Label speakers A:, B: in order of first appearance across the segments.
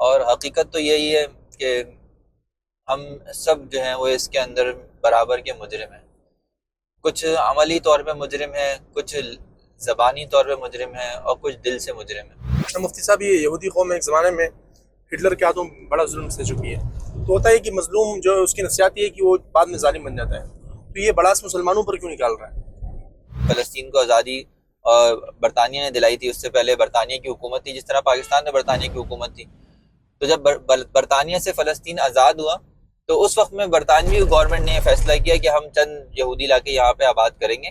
A: اور حقیقت تو یہی ہے کہ ہم سب جو ہیں وہ اس کے اندر برابر کے مجرم ہیں۔ کچھ عملی طور پہ مجرم ہیں کچھ زبانی طور پہ مجرم ہیں اور کچھ دل سے مجرم ہیں۔
B: مفتی صاحب یہ یہودی قوم ایک زمانے میں ہٹلر کے ہاتھوں بڑا ظلم سے چکی ہے تو ہوتا ہے کہ مظلوم جو ہے اس کی نصیحت یہ ہے کہ وہ بعد میں ظالم بن جاتا ہے۔ تو یہ بڑاس مسلمانوں پر کیوں نکال رہا ہے؟
A: فلسطین کو آزادی اور برطانیہ نے دلائی تھی۔ اس سے پہلے برطانیہ کی حکومت تھی جس طرح پاکستان میں برطانیہ کی حکومت تھی۔ تو جب برطانیہ سے فلسطین آزاد ہوا، تو اس وقت میں برطانوی گورنمنٹ نے یہ فیصلہ کیا کہ ہم چند یہودی علاقے یہاں پہ آباد کریں گے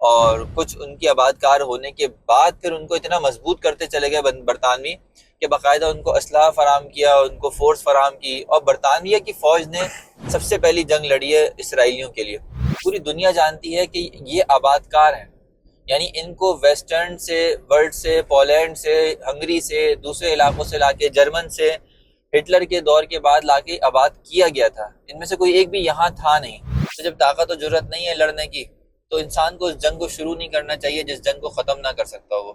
A: اور کچھ ان کی آباد کار ہونے کے بعد پھر ان کو اتنا مضبوط کرتے چلے گئے برطانوی کہ باقاعدہ ان کو اسلحہ فراہم کیا، ان کو فورس فراہم کی اور برطانیہ کی فوج نے سب سے پہلی جنگ لڑی ہے اسرائیلیوں کے لیے۔ پوری دنیا جانتی ہے کہ یہ آباد کار ہیں۔ یعنی ان کو ویسٹرن سے، ورلڈ سے، پولینڈ سے، ہنگری سے، دوسرے علاقوں سے لا کے جرمن سے، ہٹلر کے دور کے بعد لا کے آباد کیا گیا تھا۔ ان میں سے کوئی ایک بھی یہاں تھا نہیں۔ تو جب طاقت و ضرورت نہیں ہے لڑنے کی، تو انسان کو اس جنگ کو شروع نہیں کرنا چاہیے جس جنگ کو ختم نہ کر سکتا وہ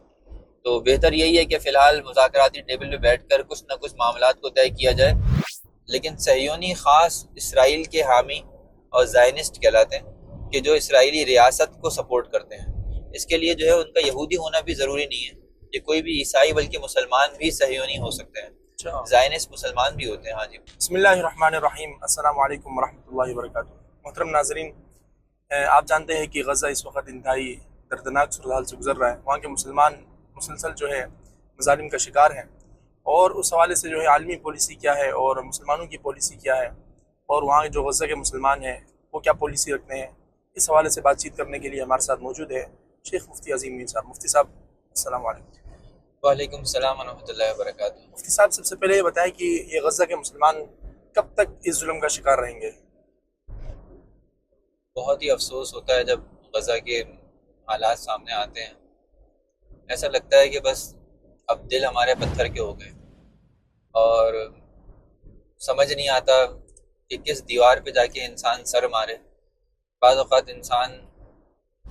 A: تو بہتر یہی ہے کہ فی الحال مذاکراتی ٹیبل پہ بیٹھ کر کچھ نہ کچھ معاملات کو طے کیا جائے۔ لیکن سہیونی خاص اسرائیل کے حامی اور زائنسٹ کہلاتے ہیں کہ جو اسرائیلی ریاست کو سپورٹ کرتے ہیں۔ اس کے لیے جو ہے ان کا یہودی ہونا بھی ضروری نہیں ہے کہ کوئی بھی عیسائی بلکہ مسلمان بھی سہیونی ہو سکتے ہیں۔
B: اچھا۔
A: زائنس مسلمان بھی ہوتے ہیں ہاں جی۔
B: بسم اللہ الرحمن الرحیم۔ السلام علیکم ورحمۃ اللہ وبرکاتہ۔ محترم ناظرین آپ جانتے ہیں کہ غزہ اس وقت انتہائی دردناک صورتحال سے گزر رہا ہے۔ وہاں کے مسلمان مسلسل جو ہے مظالم کا شکار ہیں۔ اور اس حوالے سے جو ہے عالمی پالیسی کیا ہے اور مسلمانوں کی پالیسی کیا ہے اور وہاں جو غزہ کے مسلمان ہیں وہ کیا پالیسی رکھتے ہیں؟ اس حوالے سے بات چیت کرنے کے لیے ہمارے ساتھ موجود ہے شیخ مفتی عظیم میر صاحب مفتی صاحب السلام علیکم۔
A: وعلیکم السلام ورحمۃ اللہ وبرکاتہ۔
B: مفتی صاحب سب سے پہلے یہ بتائیں کہ یہ غزہ کے مسلمان کب تک اس ظلم کا شکار رہیں گے؟
A: بہت ہی افسوس ہوتا ہے جب غزہ کے حالات سامنے آتے ہیں۔ ایسا لگتا ہے کہ بس اب دل ہمارے پتھر کے ہو گئے۔ اور سمجھ نہیں آتا کہ کس دیوار پہ جا کے انسان سر مارے۔ بعض اوقات انسان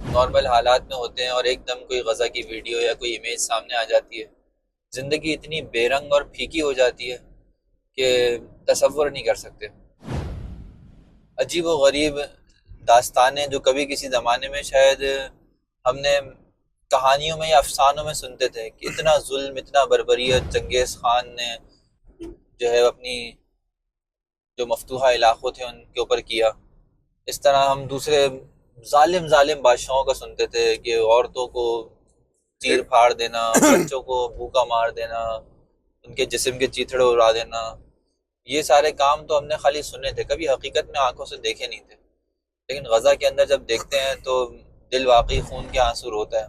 A: نارمل حالات میں ہوتے ہیں اور ایک دم کوئی غزہ کی ویڈیو یا کوئی امیج سامنے آ جاتی ہے۔ زندگی اتنی بے رنگ اور پھیکی ہو جاتی ہے کہ تصور نہیں کر سکتے۔ عجیب و غریب داستانیں جو کبھی کسی زمانے میں شاید ہم نے کہانیوں میں یا افسانوں میں سنتے تھے کہ اتنا ظلم، اتنا بربریت، چنگیز خان نے جو ہے اپنی جو مفتوحہ علاقوں تھے ان کے اوپر کیا۔ اس طرح ہم دوسرے ظالم ظالم بادشاہوں کا سنتے تھے کہ عورتوں کو تیر پھاڑ دینا، بچوں کو بھوکا مار دینا، ان کے جسم کے چیتڑے اڑا دینا۔ یہ سارے کام تو ہم نے خالی سنے تھے، کبھی حقیقت میں آنکھوں سے دیکھے نہیں تھے۔ لیکن غزہ کے اندر جب دیکھتے ہیں تو دل واقعی خون کے آنسور ہوتا ہے۔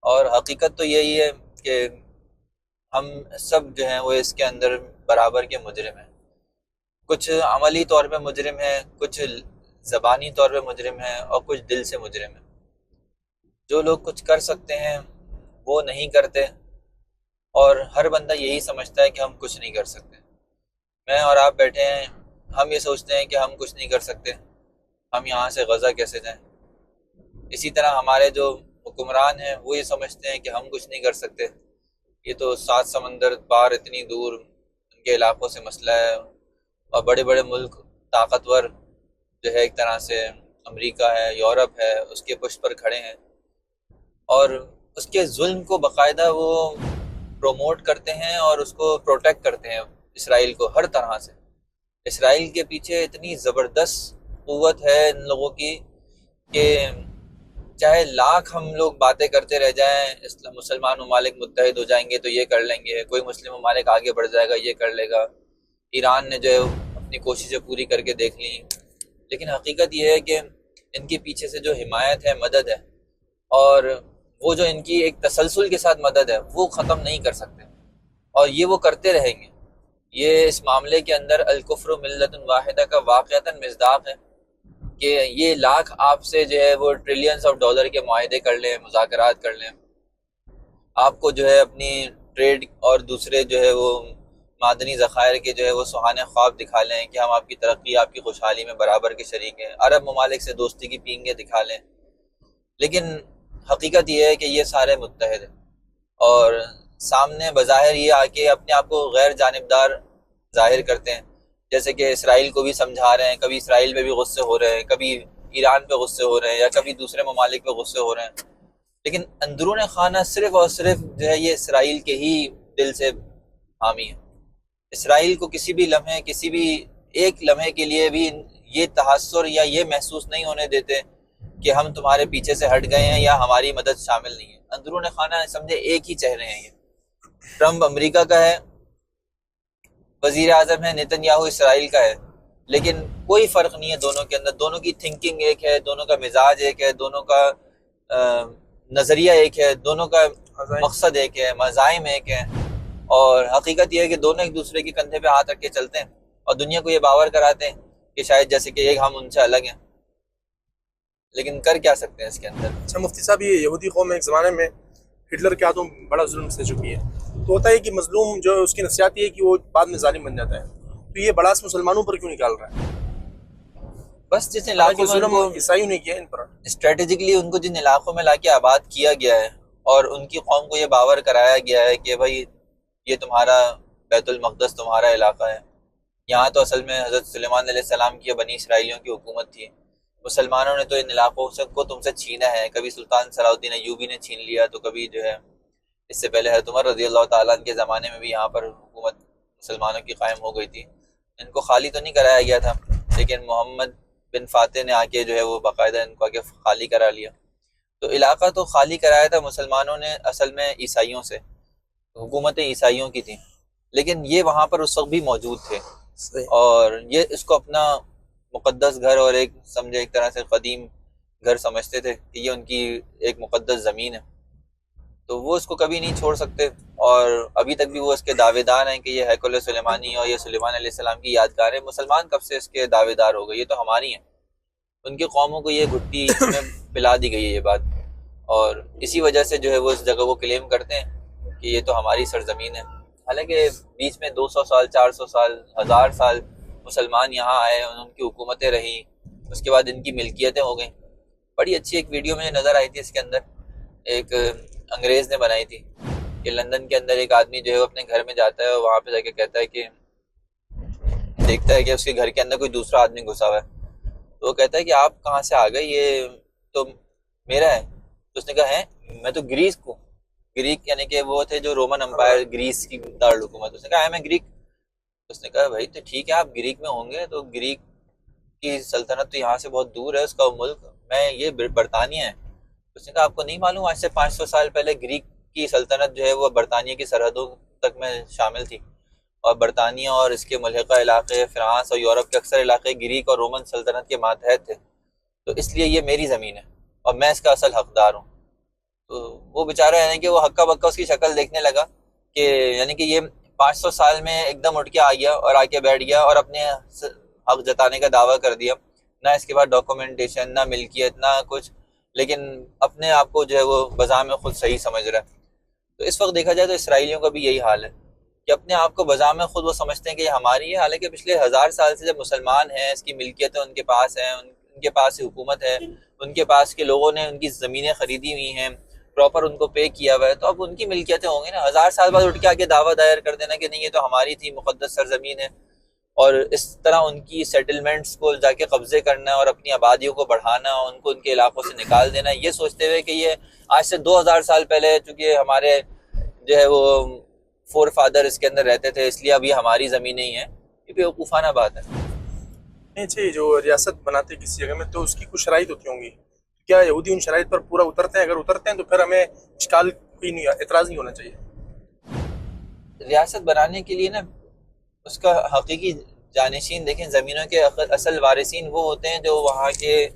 A: اور حقیقت تو یہی ہے کہ ہم سب جو ہیں وہ اس کے اندر برابر کے مجرم ہیں۔ کچھ عملی طور پہ مجرم ہیں، کچھ زبانی طور پہ مجرم ہیں اور کچھ دل سے مجرم ہیں۔ جو لوگ کچھ کر سکتے ہیں، وہ نہیں کرتے اور ہر بندہ یہی سمجھتا ہے کہ ہم کچھ نہیں کر سکتے۔ میں اور آپ بیٹھے ہیں، ہم یہ سوچتے ہیں کہ ہم کچھ نہیں کر سکتے۔ ہم یہاں سے غزہ کیسے جائیں؟ اسی طرح ہمارے جو حکمران ہیں، وہ یہ سمجھتے ہیں کہ ہم کچھ نہیں کر سکتے۔ یہ تو سات سمندر پار اتنی دور ان کے علاقوں سے مسئلہ ہے اور بڑے بڑے ملک طاقتور جو ہے ایک طرح سے امریکہ ہے، یورپ ہے، اس کے پشت پر کھڑے ہیں۔ اور اس کے ظلم کو باقاعدہ وہ پروموٹ کرتے ہیں اور اس کو پروٹیکٹ کرتے ہیں اسرائیل کو ہر طرح سے۔ اسرائیل کے پیچھے اتنی زبردست قوت ہے ان لوگوں کی کہ چاہے لاکھ ہم لوگ باتیں کرتے رہ جائیں مسلمان ممالک متحد ہو جائیں گے تو یہ کر لیں گے، کوئی مسلم ممالک آگے بڑھ جائے گا، یہ کر لے گا۔ ایران نے جو ہے اپنی کوششیں پوری کر کے دیکھ لیں۔ لیکن حقیقت یہ ہے کہ ان کے پیچھے سے جو حمایت ہے، مدد ہے، اور وہ جو ان کی ایک تسلسل کے ساتھ مدد ہے، وہ ختم نہیں کر سکتے۔ اور یہ وہ کرتے رہیں گے۔ یہ اس معاملے کے اندر القفر و ملت الواحدہ کا واقعتاً مزداق ہے کہ یہ لاکھ آپ سے جو ہے وہ ٹریلینس آف ڈالر کے معاہدے کر لیں، مذاکرات کر لیں۔ آپ کو جو ہے اپنی ٹریڈ اور دوسرے جو ہے وہ معدنی ذخائر کے جو ہے وہ سہانے خواب دکھا لیں کہ ہم آپ کی ترقی، آپ کی خوشحالی میں برابر کے شریک ہیں۔ عرب ممالک سے دوستی کی پینگیں دکھا لیں۔ لیکن حقیقت یہ ہے کہ یہ سارے متحد ہیں۔ اور سامنے بظاہر یہ آ کے اپنے آپ کو غیر جانبدار ظاہر کرتے ہیں۔ جیسے کہ اسرائیل کو بھی سمجھا رہے ہیں، کبھی اسرائیل پہ بھی غصے ہو رہے ہیں، کبھی ایران پہ غصے ہو رہے ہیں یا کبھی دوسرے ممالک پہ غصے ہو رہے ہیں۔ لیکن اندرون خانہ صرف اور صرف جو ہے یہ اسرائیل کے ہی دل سے حامی ہے اسرائیل کو کسی بھی لمحے کسی بھی ایک لمحے کے لیے بھی یہ تحسر یا یہ محسوس نہیں ہونے دیتے کہ ہم تمہارے پیچھے سے ہٹ گئے ہیں یا ہماری مدد شامل نہیں ہے۔ اندرون خانہ سمجھے ایک ہی چہرے ہیں یہ۔ ٹرمپ امریکہ کا ہے وزیر اعظم ہے نیتن یاہو اسرائیل کا ہے۔ لیکن کوئی فرق نہیں ہے دونوں کے اندر۔ دونوں کی تھنکنگ ایک ہے دونوں کا مزاج ایک ہے دونوں کا نظریہ ایک ہے دونوں کا مقصد ایک ہے مزائم ایک ہے۔ اور حقیقت یہ ہے کہ دونوں ایک دوسرے کے کندھے پہ ہاتھ رکھ کے چلتے ہیں اور دنیا کو یہ باور کراتے ہیں کہ شاید جیسے کہ ایک ہم ان سے الگ ہیں۔ لیکن کر کیا سکتے ہیں اس کے اندر؟
B: اچھا مفتی صاحب یہ یہودی قوم ایک زمانے میں ہٹلر کے ہاتھوں بڑا ظلم سے چکی ہے۔ تو ہوتا ہے کہ مظلوم جو ہے اس کی نفسیات یہ ہے کہ وہ بعد میں ظالم بن جاتا ہے۔ تو یہ بڑاس مسلمانوں پر کیوں نکال رہا ہے؟
A: بس جس علاقوں میں
B: عیسائیوں نے کیا ان پر۔
A: اسٹریٹجکلی ان کو جن علاقوں میں لا کے آباد کیا گیا ہے اور ان کی قوم کو یہ باور کرایا گیا ہے کہ بھائی یہ تمہارا بیت المقدس تمہارا علاقہ ہے۔ یہاں تو اصل میں حضرت سلیمان علیہ السلام کی بنی اسرائیلیوں کی حکومت تھی۔ مسلمانوں نے تو ان علاقوں سے کو تم سے چھینا ہے۔ کبھی سلطان صلاح الدین ایوبی نے چھین لیا تو کبھی جو ہے، اس سے پہلے حضرت عمر رضی اللہ تعالیٰ کے زمانے میں بھی یہاں پر حکومت مسلمانوں کی قائم ہو گئی تھی۔ ان کو خالی تو نہیں کرایا گیا تھا، لیکن محمد بن فاتح نے آ کے جو ہے وہ باقاعدہ ان کو آ کے خالی کرا لیا۔ تو علاقہ تو خالی کرایا تھا مسلمانوں نے اصل میں عیسائیوں سے۔ حکومتیں عیسائیوں کی تھیں۔ لیکن یہ وہاں پر اس وقت بھی موجود تھے۔ اور یہ اس کو اپنا مقدس گھر اور ایک سمجھے ایک طرح سے قدیم گھر سمجھتے تھے کہ یہ ان کی ایک مقدس زمین ہے۔ تو وہ اس کو کبھی نہیں چھوڑ سکتے۔ اور ابھی تک بھی وہ اس کے دعوے دار ہیں کہ یہ حیک سلیمانی اور یہ سلیمان علیہ السلام کی یادگار ہے۔ مسلمان کب سے اس کے دعوے دار ہو گئے؟ یہ تو ہماری ہیں۔ ان کی قوموں کو یہ گھٹی میں پلا دی گئی ہے یہ بات۔ اور اسی وجہ سے جو ہے وہ اس جگہ کو کلیم کرتے ہیں۔ کہ یہ تو ہماری سرزمین ہے۔ حالانکہ بیچ میں دو سو سال، چار سو سال، ہزار سال مسلمان یہاں آئے، ان کی حکومتیں رہیں، اس کے بعد ان کی ملکیتیں ہو گئیں۔ بڑی اچھی ایک ویڈیو میں نظر آئی تھی اس کے اندر۔ ایک انگریز نے بنائی تھی کہ لندن کے اندر ایک آدمی جو ہے وہ اپنے گھر میں جاتا ہے اور وہاں پہ جا کے کہتا ہے کہ، دیکھتا ہے کہ اس کے گھر کے اندر کوئی دوسرا آدمی گھسا ہوا ہے۔ تو وہ کہتا ہے کہ آپ کہاں سے آ گئے؟ یہ تو میرا ہے۔ تو اس نے کہا ہے میں تو گریس کو گریک یعنی کہ وہ تھے جو رومن امپائر گریس کی دارالحکومت اس نے کہا ہے میں گریک؟ اس نے کہا، بھائی تو ٹھیک ہے، آپ گریک میں ہوں گے تو گریک کی سلطنت تو یہاں سے بہت دور ہے، اس کا ملک، میں یہ برطانیہ ہے. اس نے کہا، آپ کو نہیں معلوم، آج سے پانچ سو سال پہلے گریک کی سلطنت جو ہے وہ برطانیہ کی سرحدوں تک میں شامل تھی۔ اور برطانیہ اور اس کے ملحقہ علاقے فرانس اور یورپ کے اکثر علاقے گریک اور رومن سلطنت کے ماتحت تھے۔ تو اس لیے یہ میری زمین ہے اور میں اس کا اصل حقدار ہوں۔ تو وہ بیچارہ یعنی کہ وہ ہکا بکا اس کی شکل دیکھنے لگا کہ یعنی کہ یہ پانچ سو سال میں ایک دم اٹھ کے آ گیا اور آ کے بیٹھ گیا اور اپنے حق جتانے کا دعویٰ کر دیا۔ نہ اس کے بعد ڈاکومنٹیشن نہ ملکیت، نہ کچھ۔ لیکن اپنے آپ کو جو ہے وہ بذا میں خود صحیح سمجھ رہا ہے۔ تو اس وقت دیکھا جائے تو اسرائیلیوں کا بھی یہی حال ہے کہ اپنے آپ کو بذا میں خود وہ سمجھتے ہیں کہ یہ ہماری ہے حالانکہ پچھلے ہزار سال سے جب مسلمان ہیں، اس کی ملکیتیں ان کے پاس ہیں، ان کے پاس حکومت ہے، ان کے پاس کے لوگوں نے ان کی زمینیں خریدی ہوئی ہیں۔ پراپر ان کو پے کیا ہوا ہے، تو اب ان کی ملکیتیں ہوں گی نا۔ ہزار سال بعد اٹھ کے آگے دعویٰ دائر کر دینا کہ نہیں، یہ تو ہماری تھی، مقدس سرزمین ہے۔ اور اس طرح ان کی سیٹلمنٹس کو جا کے قبضے کرنا اور اپنی آبادیوں کو بڑھانا، ان کو ان کے علاقوں سے نکال دینا، یہ سوچتے ہوئے کہ یہ آج سے دو ہزار سال پہلے چونکہ ہمارے جو ہے وہ فور فادر اس کے اندر رہتے تھے، اس لیے اب یہ ہماری زمینیں ہی ہیں۔ یہ بے وقوفانہ بات ہے۔
B: اچھا جو ریاست بناتے کسی جگہ میں تو اس کی کچھ شرائط ہوتی ہوں گی۔ کیا یہودی ان شرائط پر پورا اترتے ہیں؟ اگر اترتے ہیں تو پھر ہمیں اشکال کوئی نہیں اعتراض نہیں ہونا چاہیے۔
A: ریاست بنانے کے لیے نا، اس کا حقیقی جانشین دیکھیں، زمینوں کے اصل وارثین وہ ہوتے ہیں جو وہاں کے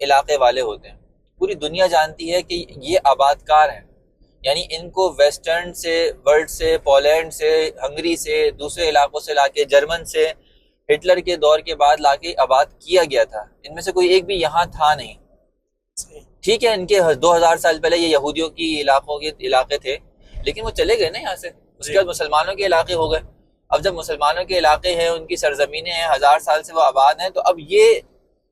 A: علاقے والے ہوتے ہیں۔ پوری دنیا جانتی ہے کہ یہ آباد کار ہیں۔ یعنی ان کو ویسٹرن سے، ورلڈ سے، پولینڈ سے، ہنگری سے، دوسرے علاقوں سے لا کے جرمن سے، ہٹلر کے دور کے بعد لا کے آباد کیا گیا تھا۔ ان میں سے کوئی ایک بھی یہاں تھا نہیں۔ ٹھیک ہے ان کے دو ہزار سال پہلے یہ یہودیوں کی علاقوں کے علاقے تھے لیکن وہ چلے گئے نا یہاں سے۔ اس کے بعد مسلمانوں کے علاقے ہو گئے۔ اب جب مسلمانوں کے علاقے ہیں ان کی سرزمینیں ہیں ہزار سال سے وہ آباد ہیں تو اب یہ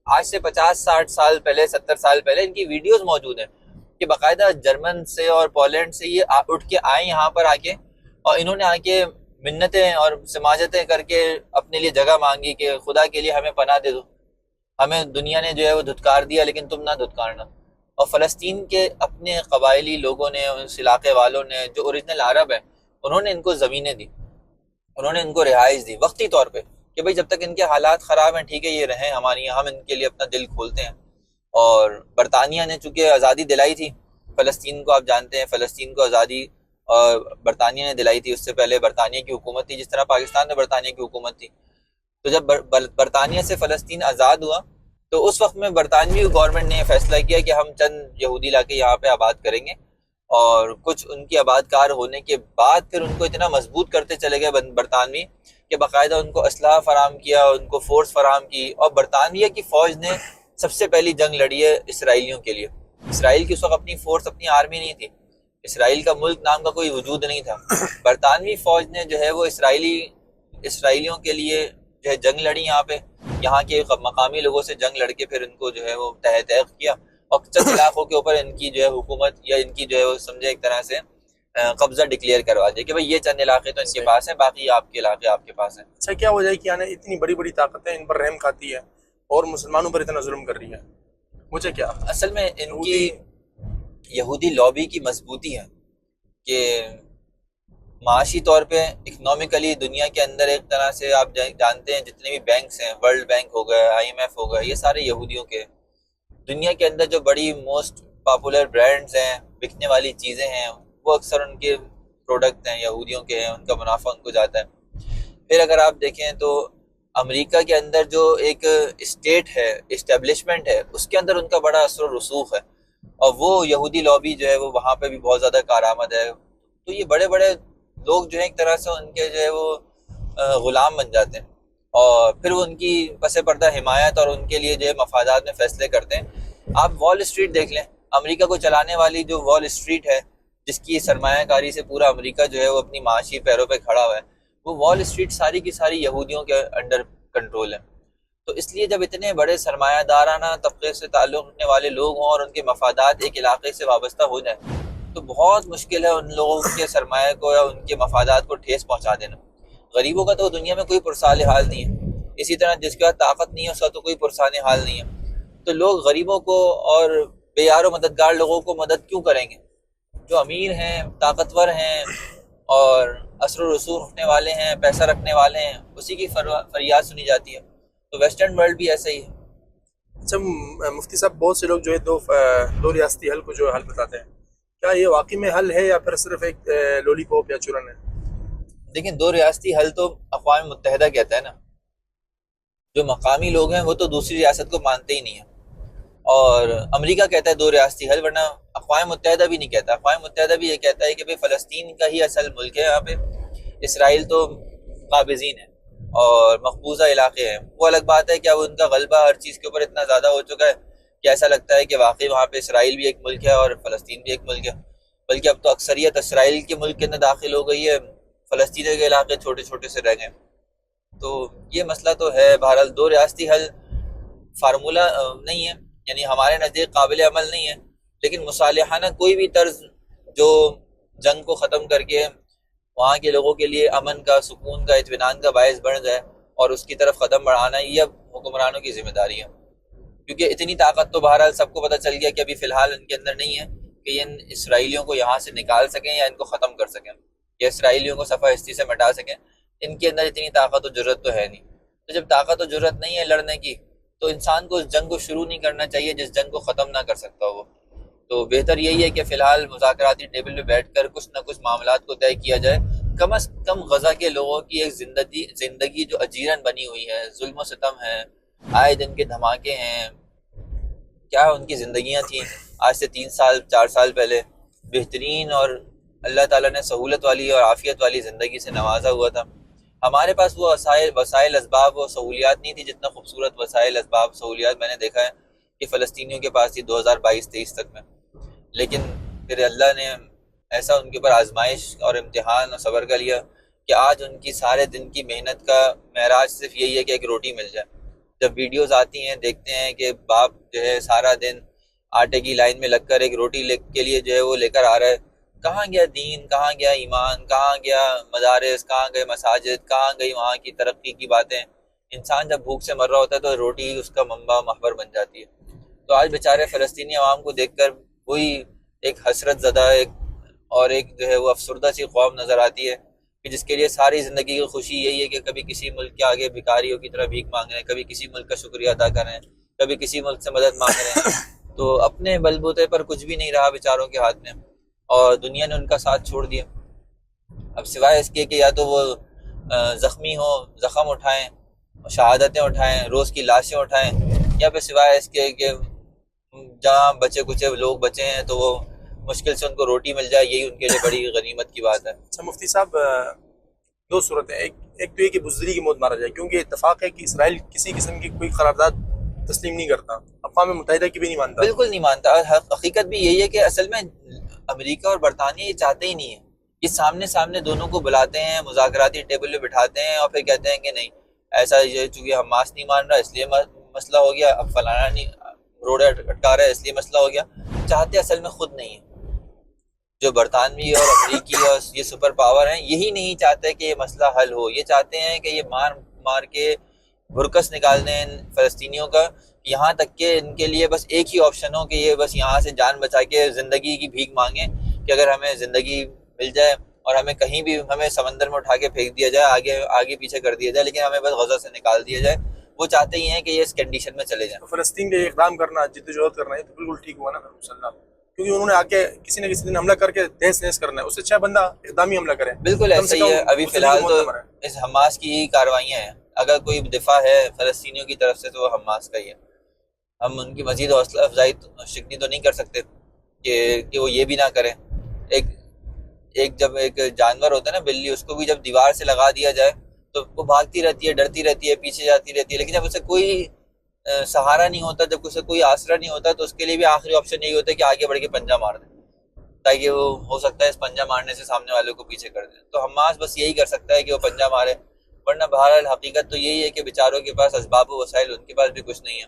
A: آج سے پچاس ساٹھ سال پہلے ستر سال پہلے ان کی ویڈیوز موجود ہیں کہ باقاعدہ جرمن سے اور پولینڈ سے یہ اٹھ کے آئے یہاں پر آ کے اور انہوں نے آ کے منتیں اور سماجتیں کر کے اپنے لیے جگہ مانگی کہ خدا کے لیے ہمیں پناہ دے دو۔ ہمیں دنیا نے جو ہے وہ دھتکار دیا، لیکن تم نہ دھتکارنا۔ اور فلسطین کے اپنے قبائلی لوگوں نے، اس علاقے والوں نے، جو اوریجنل عرب ہیں، انہوں نے ان کو زمینیں دی۔ انہوں نے ان کو رہائش دی۔ وقتی طور پہ کہ بھئی جب تک ان کے حالات خراب ہیں، ٹھیک ہے، یہ رہیں ہماری ہم ان کے لیے اپنا دل کھولتے ہیں۔ اور برطانیہ نے چونکہ آزادی دلائی تھی، فلسطین کو آپ جانتے ہیں، فلسطین کو آزادی، اور برطانیہ نے دلائی تھی۔ اس سے پہلے برطانیہ کی حکومت تھی، جس طرح پاکستان میں برطانیہ کی حکومت تھی۔ تو جب برطانیہ سے فلسطین آزاد ہوا، تو اس وقت میں برطانوی گورنمنٹ نے یہ فیصلہ کیا کہ ہم چند یہودی علاقے یہاں پہ آباد کریں گے اور کچھ ان کی آباد کار ہونے کے بعد پھر ان کو اتنا مضبوط کرتے چلے گئے برطانوی کہ باقاعدہ ان کو اسلحہ فراہم کیا، ان کو فورس فراہم کی اور برطانیہ کی فوج نے سب سے پہلی جنگ لڑی ہے اسرائیلیوں کے لیے۔ اسرائیل کی اس وقت اپنی فورس اپنی آرمی نہیں تھی۔ اسرائیل کا ملک نام کا کوئی وجود نہیں تھا۔ برطانوی فوج نے جو ہے وہ اسرائیلی، اسرائیلیوں کے لیے جو ہے جنگ لڑی یہاں پہ۔ یہاں کے مقامی لوگوں سے جنگ لڑ کے پھر ان کو جو ہے وہ تحت تحق کیا۔ اور چند علاقوں کے اوپر ان کی جو ہے حکومت یا ان کی جو ہے وہ سمجھے ایک طرح سے قبضہ ڈکلیئر کروا دیا کہ بھئی یہ چند علاقے تو ان کے۔ پاس ہیں باقی آپ کے علاقے آپ کے پاس ہیں۔
B: اچھا کیا وجہ ہے کہ یعنی اتنی بڑی بڑی طاقتیں ان پر رحم کھاتی ہے اور مسلمانوں پر اتنا ظلم کر رہی ہے مجھے کیا؟
A: اصل میں ان کی
B: یہودی
A: لابی کی مضبوطی ہے کہ معاشی طور پہ اکنامیکلی دنیا کے اندر ایک طرح سے آپ جانتے ہیں جتنے بھی بینکس ہیں ورلڈ بینک ہو گیا آئی ایم ایف ہو گیا یہ سارے یہودیوں کے۔ دنیا کے اندر جو بڑی موسٹ پاپولر برانڈز ہیں، بکنے والی چیزیں ہیں، وہ اکثر ان کے پروڈکٹ ہیں، یہودیوں کے ہیں، ان کا منافع ان کو جاتا ہے۔ پھر اگر آپ دیکھیں تو امریکہ کے اندر جو ایک اسٹیٹ ہے اسٹیبلشمنٹ ہے، اس کے اندر ان کا بڑا اثر و رسوخ ہے۔ اور وہ یہودی لابی جو ہے، وہ وہاں پہ بھی بہت زیادہ کارآمد ہے۔ تو یہ بڑے بڑے لوگ جو ہیں ایک طرح سے ان کے جو ہے وہ غلام بن جاتے ہیں۔ اور پھر وہ ان کی پس پردہ حمایت اور ان کے لیے جو ہے مفادات میں فیصلے کرتے ہیں۔ آپ وال اسٹریٹ دیکھ لیں، امریکہ کو چلانے والی جو وال اسٹریٹ ہے، جس کی سرمایہ کاری سے پورا امریکہ جو ہے وہ اپنی معاشی پیروں پہ کھڑا ہوا ہے، وہ وال اسٹریٹ ساری کی ساری یہودیوں کے انڈر کنٹرول ہے۔ تو اس لیے جب اتنے بڑے سرمایہ دارانہ طبقے سے تعلق رکھنے والے لوگ ہوں اور ان کے مفادات ایک علاقے سے وابستہ ہو جائیں تو بہت مشکل ہے ان لوگوں کے سرمایہ کو یا ان کے مفادات کو ٹھیس پہنچا دینا۔ غریبوں کا تو دنیا میں کوئی پرسال حال نہیں ہے۔ اسی طرح جس کے پاس طاقت نہیں ہے، اس کا تو کوئی پرسان حال نہیں ہے۔ تو لوگ غریبوں کو اور بے یار و مددگار لوگوں کو مدد کیوں کریں گے؟ جو امیر ہیں، طاقتور ہیں اور اثر و رسوخ رکھنے والے ہیں، پیسہ رکھنے والے ہیں، اسی کی فریاد سنی جاتی ہے۔ تو ویسٹرن ورلڈ بھی ایسا ہی ہے۔
B: اچھا مفتی صاحب، بہت سے لوگ جو ہے دو دو ریاستی حل کو جو حل بتاتے ہیں۔ کیا یہ واقعی میں حل ہے یا پھر صرف ایک لولی پاپ یا چورن ہے؟
A: دیکھیں، دو ریاستی حل تو اقوام متحدہ کہتا ہے نا۔ جو مقامی لوگ ہیں، وہ تو دوسری ریاست کو مانتے ہی نہیں ہیں۔ اور امریکہ کہتا ہے دو ریاستی حل، ورنہ اقوام متحدہ بھی نہیں کہتا۔ اقوام متحدہ بھی یہ کہتا ہے کہ بھئی فلسطین کا ہی اصل ملک ہے، یہاں پہ اسرائیل تو قابضین ہے اور مقبوضہ علاقے ہیں۔ وہ الگ بات ہے کہ اب ان کا غلبہ ہر چیز کے اوپر اتنا زیادہ ہو چکا ہے؟ کہ ایسا لگتا ہے کہ واقعی وہاں پہ اسرائیل بھی ایک ملک ہے اور فلسطین بھی ایک ملک ہے۔ بلکہ اب تو اکثریت اسرائیل کے ملک کے اندر داخل ہو گئی ہے۔ فلسطینیوں کے علاقے چھوٹے چھوٹے سے رہ گئے۔ تو یہ مسئلہ تو ہے۔ بہرحال دو ریاستی حل فارمولہ نہیں ہے یعنی ہمارے نزدیک قابل عمل نہیں ہے لیکن مصالحانہ کوئی بھی طرز جو جنگ کو ختم کر کے وہاں کے لوگوں کے لیے امن کا، سکون کا، اطمینان کا باعث بن جائے اور اس کی طرف قدم بڑھانا، یہ اب حکمرانوں کی ذمہ داری ہے۔ کیونکہ اتنی طاقت تو بہرحال سب کو پتہ چل گیا کہ ابھی فی الحال ان کے اندر نہیں ہے کہ یہ ان اسرائیلیوں کو یہاں سے نکال سکیں یا ان کو ختم کر سکیں، یا اسرائیلیوں کو صفحہ ہستی سے مٹا سکیں۔ ان کے اندر اتنی طاقت و جرت تو ہے نہیں۔ تو جب طاقت و جرت نہیں ہے لڑنے کی، تو انسان کو اس جنگ کو شروع نہیں کرنا چاہیے جس جنگ کو ختم نہ کر سکتا ہو وہ۔ تو بہتر یہی ہے کہ فی الحال مذاکراتی ٹیبل پہ بیٹھ کر کچھ نہ کچھ معاملات کو طے کیا جائے۔ کم از کم غزہ کے لوگوں کی ایک زندگی زندگی جو اجیرن بنی ہوئی ہے، ظلم و ستم ہے آئے دن کے دھماکے ہیں۔ کیا ان کی زندگیاں تھیں؟ آج سے تین سال، چار سال پہلے۔ بہترین اور اللہ تعالیٰ نے سہولت والی اور عافیت والی زندگی سے نوازا ہوا تھا۔ ہمارے پاس وہ وسائل وسائل اسباب و سہولیات نہیں تھی جتنا خوبصورت وسائل، اسباب، سہولیات میں نے دیکھا ہے کہ فلسطینیوں کے پاس تھی دو ہزار بائیس، تیئیس تک میں۔ لیکن پھر اللہ نے ایسا ان کے اوپر آزمائش اور امتحان اور صبر کا لیا کہ آج ان کی سارے دن کی محنت کا معراج صرف یہی ہے کہ ایک روٹی مل جائے۔ جب ویڈیوز آتی ہیں، دیکھتے ہیں کہ باپ جو ہے سارا دن آٹے کی لائن میں لگ کر ایک روٹی کے لیے جو ہے وہ لے کر آ رہا ہے۔ کہاں گیا دین؟ کہاں گیا ایمان؟ کہاں گیا مدارس؟ کہاں گئے مساجد؟ کہاں گئی وہاں کی ترقی کی باتیں؟ انسان جب بھوک سے مر رہا ہوتا ہے تو روٹی اس کا منبع محبر بن جاتی ہے۔ تو آج بیچارے فلسطینی عوام کو دیکھ کر وہی ایک حسرت زدہ، ایک اور ایک جو ہے وہ افسردہ سی قوم نظر آتی ہے۔ جس کے لیے ساری زندگی کی خوشی یہی ہے کہ کبھی کسی ملک کے آگے بھکاریوں کی طرح بھیک مانگ رہے ہیں کبھی کسی ملک کا شکریہ ادا کر رہے ہیں کبھی کسی ملک سے مدد مانگ رہے ہیں۔ تو اپنے بل بوتے پر کچھ بھی نہیں رہا بیچاروں کے ہاتھ میں۔ اور دنیا نے ان کا ساتھ چھوڑ دیا۔ اب سوائے اس کے کہ یا تو وہ زخمی ہوں زخم اٹھائیں شہادتیں اٹھائیں روز کی لاشیں اٹھائیں یا پھر سوائے اس کے کہ جہاں بچے کچے لوگ بچے ہیں تو وہ مشکل سے ان کو روٹی مل جائے یہی ان کے لیے بڑی غنیمت کی بات ہے۔
B: اچھا مفتی صاحب دو صورتیں۔ ایک ایک تو یہ کہ بزدری کی موت مارا جائے کیونکہ اتفاق ہے کہ اسرائیل کسی قسم کی کوئی قرارداد تسلیم نہیں کرتا۔ اقوام متحدہ کی بھی نہیں مانتا۔
A: بالکل نہیں مانتا۔ اور حقیقت بھی یہی ہے کہ اصل میں امریکہ اور برطانیہ یہ چاہتے ہی نہیں ہے یہ سامنے سامنے دونوں کو بلاتے ہیں مذاکراتی ٹیبل پہ بٹھاتے ہیں اور پھر کہتے ہیں کہ نہیں ایسا یہ چونکہ حماس نہیں مان رہا اس لیے مسئلہ ہو گیا۔ اب فلانا نہیں روڈ اٹکا رہا ہے اس لیے مسئلہ ہو گیا۔ چاہتے اصل میں خود نہیں ہے جو برطانوی اور امریکی اور یہ سپر پاور ہیں، یہی نہیں چاہتے کہ یہ مسئلہ حل ہو۔ یہ چاہتے ہیں کہ یہ مار مار کے بھرکس نکال دیں فلسطینیوں کا۔ یہاں تک کہ ان کے لیے بس ایک ہی آپشن ہو کہ یہ بس یہاں سے جان بچا کے زندگی کی بھیک مانگیں کہ اگر ہمیں زندگی مل جائے اور ہمیں کہیں بھی ہمیں سمندر میں اٹھا کے پھینک دیا جائے، آگے آگے پیچھے کر دیا جائے، لیکن ہمیں بس غزہ سے نکال دیا جائے۔ وہ چاہتے ہی ہیں کہ یہ اس کنڈیشن میں چلے جائیں۔
B: فلسطین کے اقدام کرنا، جد کرنا، یہ تو بالکل ٹھیک ہوا نا کیونکہ انہوں نے آ کے کسی نہ کسی دن حملہ کر کے تہس نہس کرنا ہے۔ اس سے اچھا بندہ اقدامی حملہ کرے
A: بالکل ایسا ہی ہے۔ ابھی فی الحال تو اس حماس کی ہی کاروائیاں ہیں۔ اگر کوئی دفاع ہے فلسطینیوں کی طرف سے تو وہ حماس کا ہی ہے۔ ہم ان کی مزید حوصلہ افزائی شکنی تو نہیں کر سکتے کہ کہ وہ یہ بھی نہ کریں۔ ایک ایک جب ایک جانور ہوتا ہے نا بلی اس کو بھی جب دیوار سے لگا دیا جائے تو وہ بھاگتی رہتی ہے ڈرتی رہتی ہے پیچھے جاتی رہتی ہے لیکن جب اسے کوئی سہارا نہیں ہوتا، جب اسے کوئی آسرا نہیں ہوتا، تو اس کے لیے بھی آخری آپشن یہی ہوتا ہے کہ آگے بڑھ کے پنجہ مار دیں، تاکہ وہ ہو سکتا ہے اس پنجہ مارنے سے سامنے والے کو پیچھے کر دیں۔ تو حماس بس یہی کر سکتا ہے کہ وہ پنجہ مارے، ورنہ بہرحال حقیقت تو یہی ہے کہ بیچاروں کے پاس اسباب و وسائل، ان کے پاس بھی کچھ نہیں ہے۔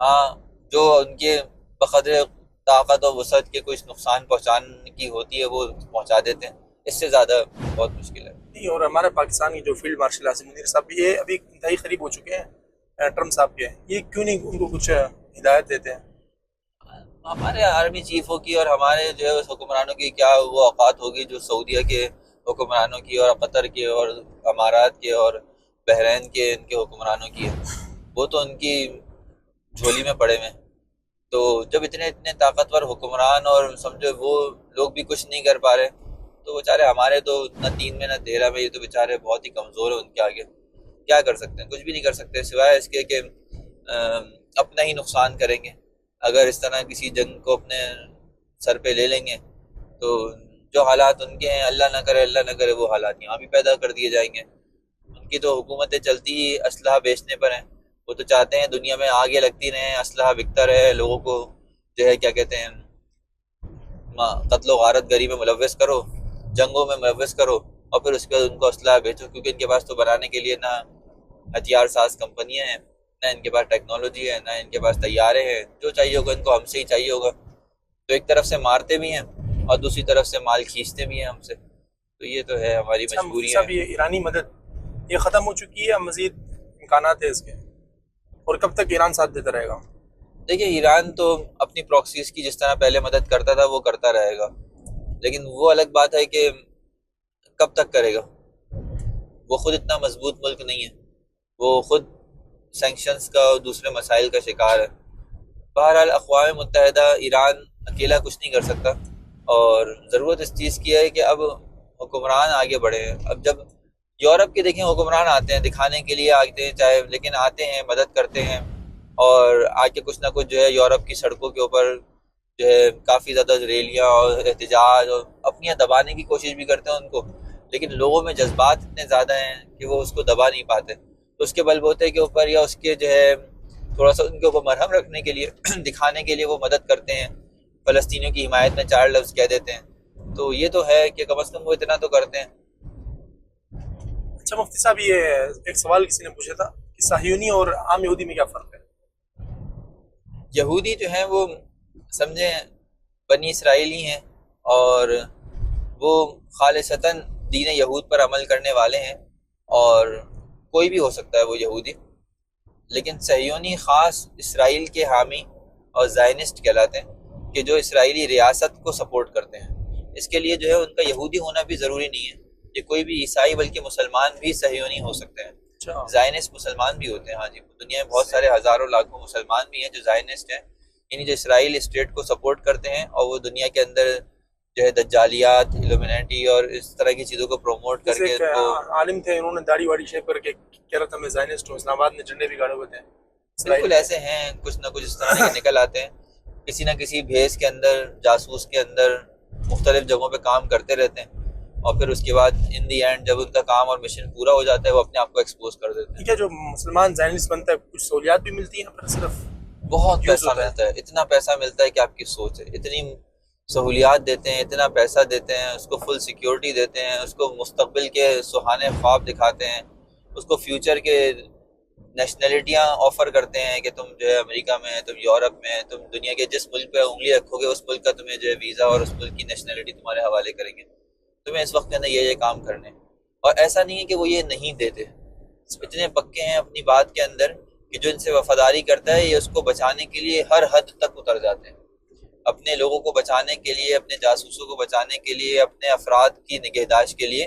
A: ہاں جو ان کے بقدر طاقت و وسعت کے کچھ نقصان پہنچانے کی ہوتی ہے، وہ پہنچا دیتے ہیں۔ اس سے زیادہ بہت مشکل ہے۔
B: نہیں، اور ہمارے پاکستان کی جو فیلڈ مارشل عاصم منیر صاحب یہ ابھی انتہائی قریب ہو چکے ہیں۔ ٹرمپ صاحب کے یہ کیوں نہیں ان کو کچھ ہدایت دیتے ہیں؟
A: ہمارے آرمی چیفوں کی اور ہمارے جو ہے حکمرانوں کی کیا وہ اوقات ہوگی جو سعودیہ کے حکمرانوں کی اور قطر کے اور امارات کے اور بحرین کے ان کے حکمرانوں کی ہے۔ وہ تو ان کی جھولی میں پڑے ہوئے تو جب اتنے اتنے طاقتور حکمران اور سمجھو وہ لوگ بھی کچھ نہیں کر پا رہے، تو بیچارے ہمارے تو نہ تین میں نہ تیرہ میں، یہ تو بیچارے بہت ہی کمزور ہیں ان کے آگے۔ کیا کر سکتے ہیں؟ کچھ بھی نہیں کر سکتے، سوائے اس کے کہ اپنا ہی نقصان کریں گے۔ اگر اس طرح کسی جنگ کو اپنے سر پہ لے لیں گے، تو جو حالات ان کے ہیں، اللہ نہ کرے، اللہ نہ کرے، وہ حالات یہاں بھی پیدا کر دیے جائیں گے۔ ان کی تو حکومتیں چلتی ہی اسلحہ بیچنے پر ہیں۔ وہ تو چاہتے ہیں دنیا میں آگے لگتی رہیں، اسلحہ بکتا رہے، لوگوں کو جو ہے، کیا کہتے ہیں قتل و غارت گری میں ملوث کرو، جنگوں میں ملوث کرو اور پھر اس کے بعد ان کو اسلحہ بیچو، کیونکہ ان کے پاس تو بنانے کے لیے نہ ہتھیار ساز کمپنیاں ہیں نہ ان کے پاس ٹیکنالوجی ہے نہ ان کے پاس تیارے ہیں جو چاہیے ہوگا ان کو ہم سے ہی چاہیے ہوگا۔ تو ایک طرف سے مارتے بھی ہیں اور دوسری طرف سے مال کھینچتے بھی ہیں ہم سے۔ تو یہ تو ہے ہماری
B: اچھا،
A: مجبوری
B: صاحب یہ ایرانی مدد یہ ختم ہو چکی ہے مزید امکانات ہیں اس کے؟ اور کب تک ایران ساتھ دیتا رہے گا؟
A: دیکھیے ایران تو اپنی پروکسیز کی جس طرح پہلے مدد کرتا تھا وہ کرتا رہے گا۔ لیکن وہ الگ بات ہے کہ کب تک کرے گا؟ وہ خود اتنا مضبوط ملک نہیں ہے۔ وہ خود سینکشنز کا اور دوسرے مسائل کا شکار ہے۔ بہرحال اقوام متحدہ ایران اکیلا کچھ نہیں کر سکتا اور ضرورت اس چیز کی ہے کہ اب حکمران آگے بڑھے۔ ہیں اب جب یورپ کے دیکھیں حکمران آتے ہیں، دکھانے کے لیے آتے ہیں چاہے، لیکن آتے ہیں، مدد کرتے ہیں اور آ کے کچھ نہ کچھ جو ہے یورپ کی سڑکوں کے اوپر جو ہے کافی زیادہ ریلیاں اور احتجاج اور اپنیاں دبانے کی کوشش بھی کرتے ہیں ان کو۔ لیکن لوگوں میں جذبات اتنے زیادہ ہیں کہ وہ اس کو دبا نہیں پاتے۔ تو اس کے بل بوتے کے اوپر یا اس کے جو ہے تھوڑا سا ان کے اوپر مرہم رکھنے کے لیے دکھانے کے لیے وہ مدد کرتے ہیں۔ فلسطینیوں کی حمایت میں چار لفظ کہہ دیتے ہیں۔ تو یہ تو ہے کہ کم از کم وہ اتنا تو کرتے ہیں۔
B: اچھا مفتی صاحب یہ ایک سوال کسی نے پوچھا تھا کہ صہیونی اور عام یہودی میں کیا فرق ہے؟
A: یہودی جو ہیں وہ سمجھیں بنی اسرائیلی ہیں اور وہ خالصتاً دین یہود پر عمل کرنے والے ہیں اور کوئی بھی ہو سکتا ہے وہ یہودی۔ لیکن سہیونی خاص اسرائیل کے حامی اور زائنسٹ کہلاتے ہیں کہ جو اسرائیلی ریاست کو سپورٹ کرتے ہیں۔ اس کے لیے جو ہے ان کا یہودی ہونا بھی ضروری نہیں ہے۔ یہ کوئی بھی عیسائی بلکہ مسلمان بھی سہیونی ہو سکتے ہیں۔
B: اچھا۔
A: زائنسٹ مسلمان بھی ہوتے ہیں۔ ہاں جی دنیا میں بہت سارے ہزاروں لاکھوں مسلمان بھی ہیں جو زائنسٹ ہیں۔ یعنی جو اسرائیل اسٹیٹ کو سپورٹ کرتے ہیں اور وہ دنیا کے اندر جو ہے دجالیات ایلومینٹی اور اس طرح کی چیزوں کو پروموٹ کر کے کو
B: عالم تھے انہوں نے داڑھی واڑی شیپ کر کے کہہ رہا تھا میں زائنسٹ ہوں اسلام آباد میں جھنڈے بھی گاڑے ہوئے تھے۔
A: بالکل ایسے ہیں کچھ نہ کچھ اس طرح کے نکل آتے ہیں۔ کسی نہ کسی بھیس کے اندر جاسوس کے اندر مختلف جگہوں پہ کام کرتے رہتے ہیں اور پھر اس کے بعد ان دی اینڈ جب ان کا کام اور مشن پورا ہو جاتا ہے وہ اپنے آپ کو ایکسپوز کر دیتے ہیں۔
B: ہے جو مسلمان زائنسٹ بنتا ہے کچھ سہولیات بھی ملتی ہیں پر صرف
A: بہت پیسہ۔ ملتا ہے اتنا پیسہ ملتا ہے کہ آپ کی سوچ ہے۔ اتنی سہولیات دیتے ہیں، اتنا پیسہ دیتے ہیں، اس کو فل سیکیورٹی دیتے ہیں، اس کو مستقبل کے سہانے خواب دکھاتے ہیں، اس کو فیوچر کے نیشنلٹیاں آفر کرتے ہیں کہ تم جو ہے امریکہ میں تم یورپ میں تم دنیا کے جس ملک پہ انگلی رکھو گے، اس ملک کا تمہیں جو ہے ویزا اور اس ملک کی نیشنلٹی تمہارے حوالے کریں گے۔ تمہیں اس وقت کے اندر یہ یہ کام کرنے اور ایسا نہیں ہے کہ وہ یہ نہیں دیتے۔ اتنے پکے ہیں اپنی بات کے اندر کہ جو ان سے وفاداری کرتا ہے، یہ اس کو بچانے کے لیے ہر حد تک اتر جاتے ہیں۔ اپنے لوگوں کو بچانے کے لیے اپنے جاسوسوں کو بچانے کے لیے اپنے افراد کی نگہداشت کے لیے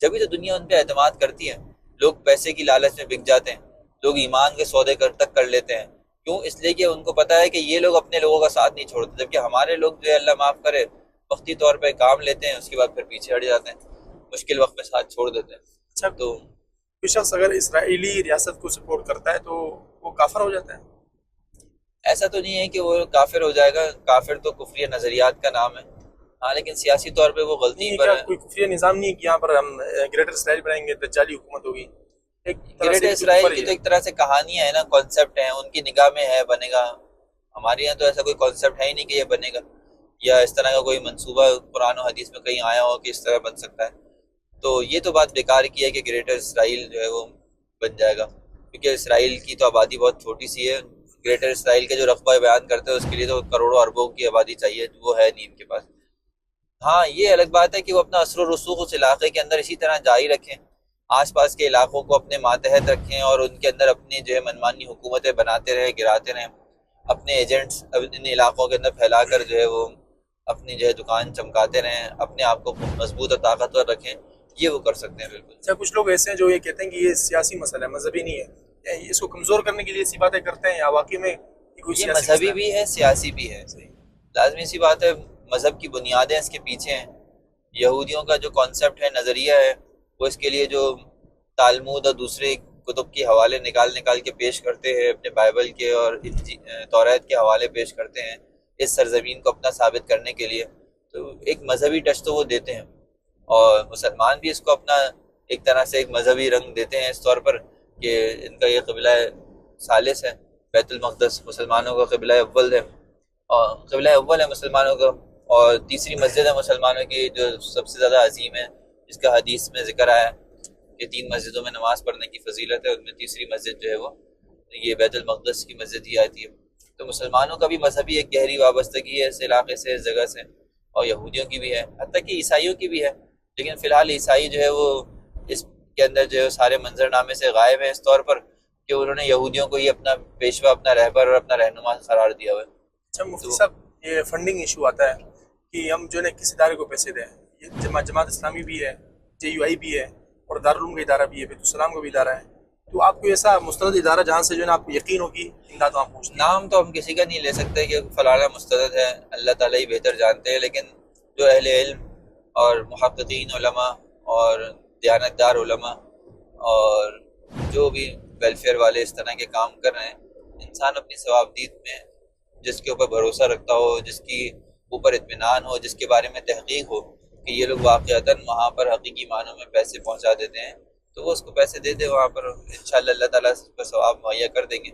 A: جبھی تو دنیا ان پہ اعتماد کرتی ہے۔ لوگ پیسے کی لالچ میں بک جاتے ہیں۔ لوگ ایمان کے سودے کر تک کر لیتے ہیں۔ کیوں؟ اس لیے کہ ان کو پتہ ہے کہ یہ لوگ اپنے لوگوں کا ساتھ نہیں چھوڑتے۔ جبکہ ہمارے لوگ جو ہے اللہ معاف کرے وقتی طور پہ کام لیتے ہیں اس کے بعد پھر پیچھے ہٹ جاتے ہیں۔ مشکل وقت میں ساتھ چھوڑ دیتے ہیں۔
B: اچھا۔
A: تو
B: کوئی شخص اگر اسرائیلی ریاست کو سپورٹ کرتا ہے تو وہ کافر ہو جاتا ہے۔
A: ایسا تو نہیں ہے کہ وہ کافر ہو جائے گا کافر تو کفری نظریات کا نام ہے۔ ہاں لیکن سیاسی طور پہ وہ غلطی پر ہے۔
B: کوئی کفری نظام نہیں ہے کہ یہاں پر ہم گریٹر اسرائیل بنائیں گے دجالی حکومت ہوگی؟ ایک طرح
A: گریٹ
B: سے
A: اسرائیل کی تو۔ ایک طرح سے کہانیاں ہیں نا کانسیپٹ ہیں ان کی نگاہ میں ہے بنے گا۔ ہمارے یہاں تو ایسا کوئی کانسیپٹ ہے ہی نہیں کہ یہ بنے گا۔ یا اس طرح کا کوئی منصوبہ قرآن و حدیث میں کہیں آیا ہو کہ اس طرح بن سکتا ہے۔ تو یہ تو بات بیکار کی ہے کہ گریٹر اسرائیل جو ہے وہ بن جائے گا۔ کیونکہ اسرائیل کی تو آبادی بہت چھوٹی سی ہے۔ گریٹر اسرائیل کے جو رقبہ بیان کرتے ہیں، اس کے لیے تو کروڑوں اربوں کی آبادی چاہیے وہ ہے نہیں ان کے پاس۔ ہاں یہ الگ بات ہے کہ وہ اپنا اثر و رسوخ اس علاقے کے اندر اسی طرح جاری رکھیں، آس پاس کے علاقوں کو اپنے ماتحت رکھیں اور ان کے اندر اپنی جو ہے منمانی حکومتیں بناتے رہیں، گراتے رہیں، اپنے ایجنٹس ان علاقوں کے اندر پھیلا کر جو ہے وہ اپنی جو ہے دکان چمکاتے رہیں، اپنے آپ کو مضبوط اور طاقتور رکھیں، یہ وہ کر سکتے ہیں، بالکل۔
B: اچھا کچھ لوگ ایسے ہیں جو یہ کہتے ہیں کہ یہ سیاسی مسئلہ ہے، مذہبی نہیں ہے۔ اس کو کمزور کرنے کے لیے ایسی باتیں کرتے ہیں یا واقعی میں یہ
A: مذہبی بھی ہے سیاسی بھی ہے۔ لازمی سی بات ہے مذہب کی بنیادیں اس کے پیچھے ہیں۔ یہودیوں کا جو کانسیپٹ ہے نظریہ ہے وہ اس کے لیے جو تالمود اور دوسرے کتب کے حوالے نکال نکال کے پیش کرتے ہیں اپنے بائبل کے اور توریت کے حوالے پیش کرتے ہیں اس سرزمین کو اپنا ثابت کرنے کے لیے۔ تو ایک مذہبی ٹچ تو وہ دیتے ہیں۔ اور مسلمان بھی اس کو اپنا ایک طرح سے ایک مذہبی رنگ دیتے ہیں۔ اس طور پر کہ ان کا یہ قبلہ ثالث ہے، بیت المقدس، مسلمانوں کا قبلہ اول ہے۔ اور قبلہ اول ہے مسلمانوں کا۔ اور تیسری مسجد ہے مسلمانوں کی جو سب سے زیادہ عظیم ہے، جس کا حدیث میں ذکر آیا کہ تین مسجدوں میں نماز پڑھنے کی فضیلت ہے، ان میں تیسری مسجد جو ہے وہ، یہ بیت المقدس کی مسجد ہی آتی ہے۔ تو مسلمانوں کا بھی مذہبی ایک گہری وابستگی ہے، اس علاقے سے، اس جگہ سے۔ اور یہودیوں کی بھی ہے، حتیٰ کہ عیسائیوں کی بھی ہے۔ لیکن فی الحال عیسائی جو ہے وہ اس کے اندر جو ہے سارے منظر نامے سے غائب ہیں اس طور پر کہ انہوں نے یہودیوں کو ہی اپنا پیشوا اپنا رہبر اور اپنا رہنما قرار دیا ہوا ہے۔
B: اچھا مفتی صاحب یہ فنڈنگ ایشو آتا ہے کہ ہم جو ہے کس ادارے کو پیسے دیں۔ یہ جماعت جماعت اسلامی بھی ہے جے یو آئی بھی ہے اور دارالعلوم کا ادارہ بھی ہے بیت السلام کا بھی ادارہ ہے۔ تو آپ کو ایسا مستند ادارہ جہاں سے جو ہے نا آپ کو یقین ہوگی امداد وہاں پہنچتی ہے
A: نام تو ہم کسی کا نہیں لے سکتے کہ فلانا مستند ہے اللہ تعالیٰ ہی بہتر جانتے ہیں لیکن جو اہل علم اور محققین علماء اور دیانتدار علماء اور جو بھی ویلفیئر والے اس طرح کے کام کر رہے ہیں، انسان اپنی ثوابدید میں جس کے اوپر بھروسہ رکھتا ہو، جس کی اوپر اطمینان ہو، جس کے بارے میں تحقیق ہو کہ یہ لوگ واقعتاً وہاں پر حقیقی معنوں میں پیسے پہنچا دیتے ہیں، تو وہ اس کو پیسے دے دے، وہاں پر انشاءاللہ اللہ تعالیٰ اس پر ثواب مہیا کر دیں گے۔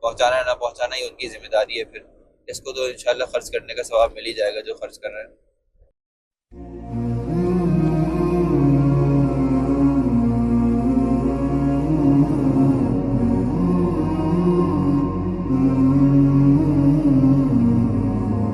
A: پہنچانا نہ پہنچانا ہی ان کی ذمہ داری ہے، پھر اس کو تو انشاءاللہ خرچ کرنے کا ثواب مل ہی جائے گا جو خرچ کر رہے ہیں۔